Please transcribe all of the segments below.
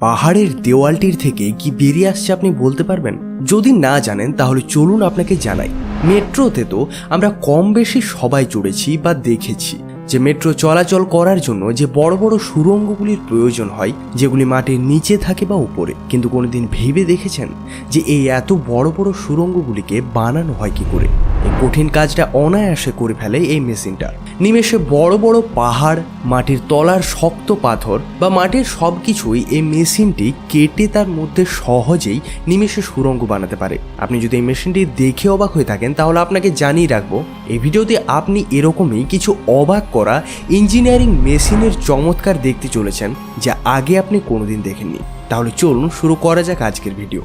পাহাড়ের দেওয়ালটির থেকে কি বেরিয়ে আসছে আপনি বলতে পারবেন? যদি না জানেন, তাহলে চলুন আপনাকে জানাই। মেট্রোতে তো আমরা কম বেশি সবাই চড়েছি বা দেখেছি। যে মেট্রো চলাচল করার জন্য যে বড় বড় সুরঙ্গগুলির প্রয়োজন হয়, যেগুলি মাটির নিচে থাকে বা উপরে। কিন্তু কোনোদিন ভেবে দেখেছেন যে এই এত বড় বড় সুরঙ্গগুলিকে বানানো হয় কি করে? এই কঠিন কাজটা অনায়াসে করে ফেলে এই মেশিনটা। নিমেষে বড় বড় পাহাড়, মাটির তলার শক্ত পাথর বা মাটির সব কিছুই এই মেশিনটি কেটে তার মধ্যে সহজেই নিমেষে সুরঙ্গ বানাতে পারে। আপনি যদি এই মেশিনটি দেখে অবাক হয়ে থাকেন, তাহলে আপনাকে জানিয়ে রাখব এই ভিডিওতে আপনি এরকমই কিছু অবাক করা ইঞ্জিনিয়ারিং মেশিনের চমৎকার দেখতে চলেছেন, যা আগে আপনি কোনোদিন দেখেননি। তাহলে চলুন শুরু করা যাক আজকের ভিডিও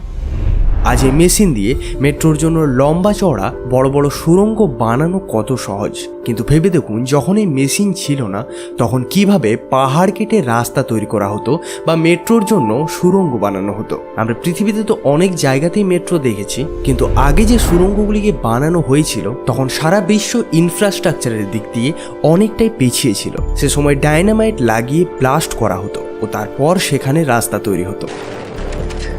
আজ এই মেশিন দিয়ে মেট্রোর জন্য লম্বা চড়া বড় বড় সুড়ঙ্গ বানানো কত সহজ। কিন্তু ভেবে দেখুন, যখন এই মেশিন ছিল না, তখন কীভাবে পাহাড় কেটে রাস্তা তৈরি করা হতো বা মেট্রোর জন্য সুড়ঙ্গ বানানো হতো। আমরা পৃথিবীতে তো অনেক জায়গাতেই মেট্রো দেখেছি, কিন্তু আগে যে সুড়ঙ্গগুলিকে বানানো হয়েছিল, তখন সারা বিশ্ব ইনফ্রাস্ট্রাকচারের দিক দিয়ে অনেকটাই পিছিয়ে ছিল। সে সময় ডায়নামাইট লাগিয়ে ব্লাস্ট করা হতো ও তারপর সেখানে রাস্তা তৈরি হতো।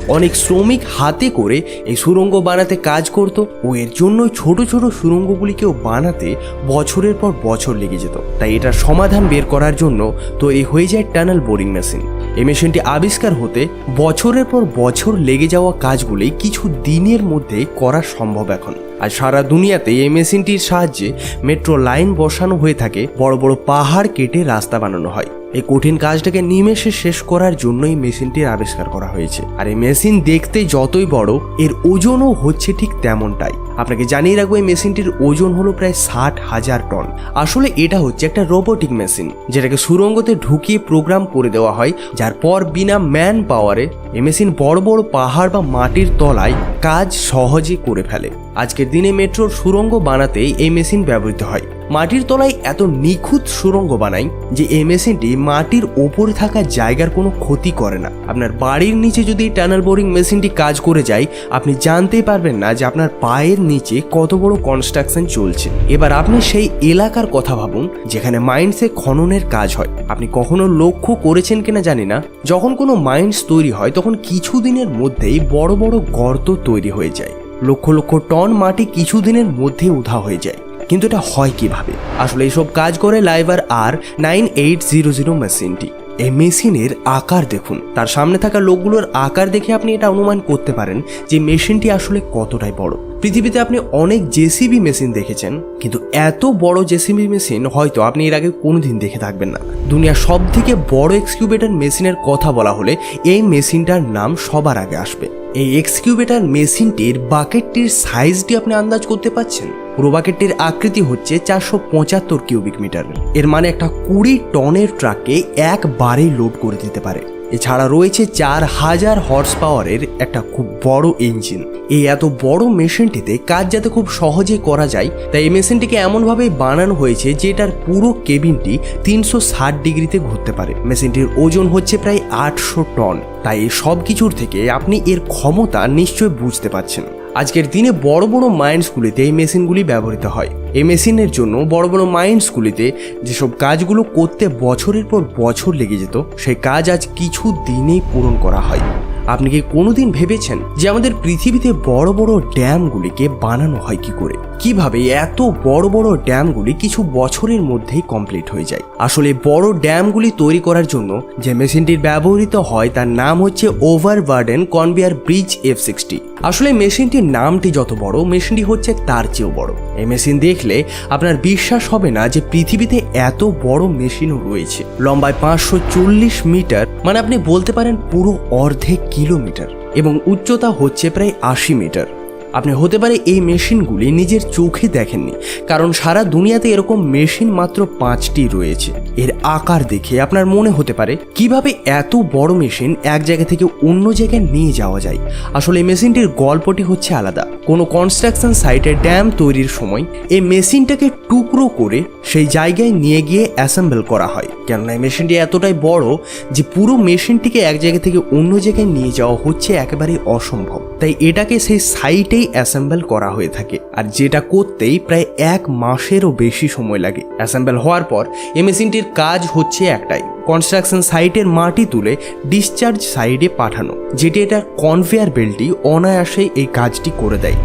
অনেক শ্রমিক হাতে করে এই সুড়ঙ্গ বানাতে কাজ করত ও এর জন্য ছোট ছোট সুড়ঙ্গগুলিকেও বানাতে বছরের পর বছর লেগে যেত। তাই এটার সমাধান বের করার জন্য তৈরি হয়ে যায় টানেল বোরিং মেশিন। এই মেশিনটি আবিষ্কার হতে বছরের পর বছর লেগে যাওয়া কাজগুলি কিছু দিনের মধ্যে করা সম্ভব এখন। আর সারা দুনিয়াতে এই মেশিনটির সাহায্যে মেট্রো লাইন বসানো হয়ে থাকে, বড় বড় পাহাড় কেটে রাস্তা বানানো হয়। এই কঠিন কাজটাকে নিমেষে শেষ করার জন্যই মেশিনটির আবিষ্কার করা হয়েছে। আর এই মেশিন দেখতে যতই বড়, এর ওজনও হচ্ছে ঠিক তেমনটাই। আপনাকে জানিয়ে রাখব, এই মেশিনটির ওজন হলো প্রায় ষাট হাজার টন। আসলে এটা হচ্ছে একটা রোবোটিক মেশিন, যেটাকে সুরঙ্গতে ঢুকিয়ে প্রোগ্রাম করে দেওয়া হয়, যার পর বিনা ম্যান পাওয়ারে এই মেশিন বড় বড় পাহাড় বা মাটির তলায় কাজ সহজে করে ফেলে। আজকের দিনে মেট্রোর সুরঙ্গ বানাতেই এই মেশিন ব্যবহৃত হয়। মাটির তলায় এত নিখুঁত সুরঙ্গ বানায় যে এই মেশিনটি মাটির ওপরে থাকা জায়গার কোনো ক্ষতি করে না। আপনার বাড়ির নিচে যদি টানেল বোরিং মেশিনটি কাজ করে যায়, আপনি জানতেই পারবেন না যে আপনার পায়ের নিচে কত বড় কনস্ট্রাকশন চলছে। এবার আপনি সেই এলাকার কথা ভাবুন, যেখানে মাইন্সে খননের কাজ হয়। আপনি কখনো লক্ষ্য করেছেন কিনা জানি না। যখন কোনো মাইন্স তৈরি হয়, তখন কিছুদিনের মধ্যেই বড় বড় গর্ত তৈরি হয়ে যায়। লক্ষ লক্ষ টন মাটি কিছুদিনের মধ্যে উধা হয়ে যায়। কিন্তু এটা হয় কীভাবে? আসলে এইসব কাজ করে Liebherr R nine eight zero zero মেশিনটি। এই মেশিনের আকার দেখুন। তার সামনে থাকা লোকগুলোর আকার দেখে আপনি এটা অনুমান করতে পারেন যে মেশিনটি আসলে কতটাই বড়। পৃথিবীতে আপনি অনেক জেসিবি মেশিন দেখেছেন, কিন্তু এত বড় জেসিবি মেশিন হয়তো আপনি এর আগে কোনোদিন দেখে থাকবেন না। দুনিয়ার সব থেকে বড় এক্সকিউবেটর মেশিনের কথা বলা হলে এই মেশিনটার নাম সবার আগে আসবে। এই এক্সকিউবেটার মেশিনটির বাকেটটির সাইজটি আপনি আন্দাজ করতে পাচ্ছেন পুরো বাকেটটির আকৃতি হচ্ছে চারশো পঁচাত্তর কিউবিক মিটার এর মানে একটা কুড়ি টনের ট্রাককে একবারেই লোড করে দিতে পারে। এছাড়া রয়েছে চার হাজার হর্স পাওয়ারের একটা খুব বড় ইঞ্জিন এই এত বড় মেশিনটিতে কাজ যাতে খুব সহজে করা যায়, তাই এই মেশিনটিকে এমনভাবে বানানো হয়েছে যে এটার পুরো কেবিনটি তিনশো ষাট ডিগ্রিতে ঘুরতে পারে। মেশিনটির ওজন হচ্ছে প্রায় আটশো টন। তাই সব কিছুর থেকে আপনি এর ক্ষমতা নিশ্চয় বুঝতে পারছেন। আজকের দিনে বড় বড় মাইন্সগুলিতে এই মেশিনগুলি ব্যবহৃত হয়। এই মেশিনের জন্য বড় বড় মাইন্সগুলিতে যেসব কাজগুলো করতে বছরের পর বছর লেগে যেত, সেই কাজ আজ কিছু দিনেই পূরণ করা হয়। আপনি কি কোনোদিন ভেবেছেন যে আমাদের পৃথিবীতে বড় বড় ড্যামগুলিকে বানানো হয় কি করে? কীভাবে এত বড় বড় ড্যামগুলি কিছু বছরের মধ্যেই কমপ্লিট হয়ে যায়? আসলে বড় ড্যামগুলি তৈরি করার জন্য যে মেশিনটির ব্যবহৃত হয় তার নাম হচ্ছে overburden conveyor bridge F sixty আসলে মেশিনটির নামটি যত বড়, মেশিনটি হচ্ছে তার চেয়েও বড়। এই মেশিন দেখলে আপনার বিশ্বাস হবে না যে পৃথিবীতে এত বড় মেশিনও রয়েছে। লম্বায় পাঁচশো চল্লিশ মিটার মানে আপনি বলতে পারেন পুরো অর্ধেক কিলোমিটার, এবং উচ্চতা হচ্ছে প্রায় আশি মিটার। আপনি হতে পারে এই মেশিনগুলি নিজের চোখে দেখেননি, কারণ সারা দুনিয়াতে এরকম মেশিন মাত্র পাঁচটি রয়েছে। এর আকার দেখে আপনার মনে হতে পারে, কীভাবে এত বড় মেশিন এক জায়গা থেকে অন্য জায়গায় নিয়ে যাওয়া যায়? আসলে এই মেশিনটির গল্পটি হচ্ছে আলাদা। কোনো কনস্ট্রাকশন সাইটে ড্যাম তৈরির সময় এই মেশিনটাকে টুকরো করে সেই জায়গায় নিয়ে গিয়ে অ্যাসেম্বল করা হয়। কেননা এই মেশিনটি এতটাই বড় যে পুরো মেশিনটিকে এক জায়গা থেকে অন্য জায়গায় নিয়ে যাওয়া হচ্ছে একেবারেই অসম্ভব। তাই এটাকে সেই সাইটেই থেকেই অ্যাসেম্বল করা হয়ে থাকে। আর যেটা করতেই প্রায় এক মাসেরও বেশি সময় লাগে। অ্যাসেম্বল হওয়ার পর এ মেশিনটির কাজ হচ্ছে একটাই, কনস্ট্রাকশন সাইটের মাটি তুলে ডিসচার্জ সাইডে পাঠানো, যেটি এটার কনভেয়ার বেল্টটি অনায়াসেই এই কাজটি করে দেয়।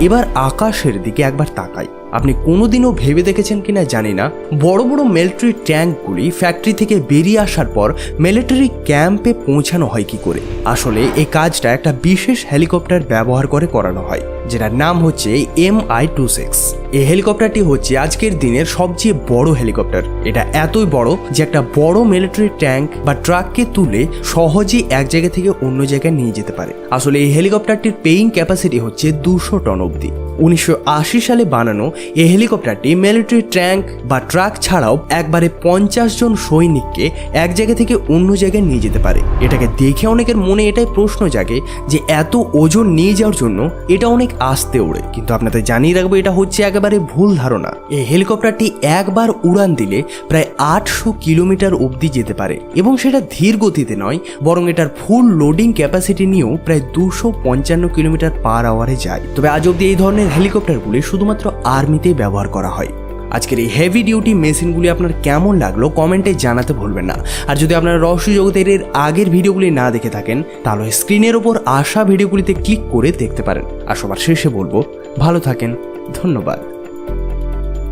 এবার আকাশের দিকে একবার তাকাই। আপনি কোনোদিনও ভেবে দেখেছেন কিনা জানি না। বড় বড় মিলিটারি ট্যাঙ্কগুলি ফ্যাক্টরি থেকে বেরিয়ে আসার পর মিলিটারি ক্যাম্পে পৌঁছানো হয় কি করে। আসলে এই কাজটা একটা বিশেষ হেলিকপ্টার ব্যবহার করে করানো হয়। যেটার নাম হচ্ছে এম আই টু সিক্স এই হেলিকপ্টারটি হচ্ছে আজকের দিনের সবচেয়ে বড় হেলিকপ্টার। এটা এতই বড় যে একটা বড় মিলিটারি ট্যাঙ্ক বা ট্রাককে তুলে সহজেই এক জায়গা থেকে অন্য জায়গায় নিয়ে যেতে পারে। আসলে এই হেলিকপ্টারটির পেইং ক্যাপাসিটি হচ্ছে দুশো টন অবধি। উনিশশো আশি সালে বানানো এই হেলিকপ্টারটি মিলিটারি ট্যাঙ্ক বা ট্রাক ছাড়াও একবারে পঞ্চাশ জন সৈনিককে এক জায়গা থেকে অন্য জায়গায় নিয়ে যেতে পারে। এটাকে দেখে অনেকের মনে এটাই প্রশ্ন জাগে যে এত ওজন নিয়ে যাওয়ার জন্য এটা অনেক আস্তে ওড়ে। কিন্তু আপনাদের জানিয়ে রাখব, এটা হচ্ছে একেবারে ভুল ধারণা। এই হেলিকপ্টারটি একবার উড়ান দিলে প্রায় আটশো কিলোমিটার অবধি যেতে পারে। এবং সেটা ধীর গতিতে নয়, বরং এটার ফুল লোডিং ক্যাপাসিটি নিয়েও প্রায় দুশো পঞ্চান্ন কিলোমিটার পার আওয়ারে যায়। তবে আজ অবধি এই ধরনের হেলিকপ্টারগুলি শুধুমাত্র আর্মিতে ব্যবহার করা হয়। আজকের এই হেভি ডিউটি মেশিনগুলি আপনার কেমন লাগল কমেন্টে জানাতে ভুলবেন না। আর যদি আপনারা রহস্য জগতের এর আগের ভিডিওগুলি না দেখে থাকেন, তাহলে স্ক্রিনের ওপর আসা ভিডিওগুলিতে ক্লিক করে দেখতে পারেন। আর সবার শেষে বলব, ভালো থাকেন, ধন্যবাদ।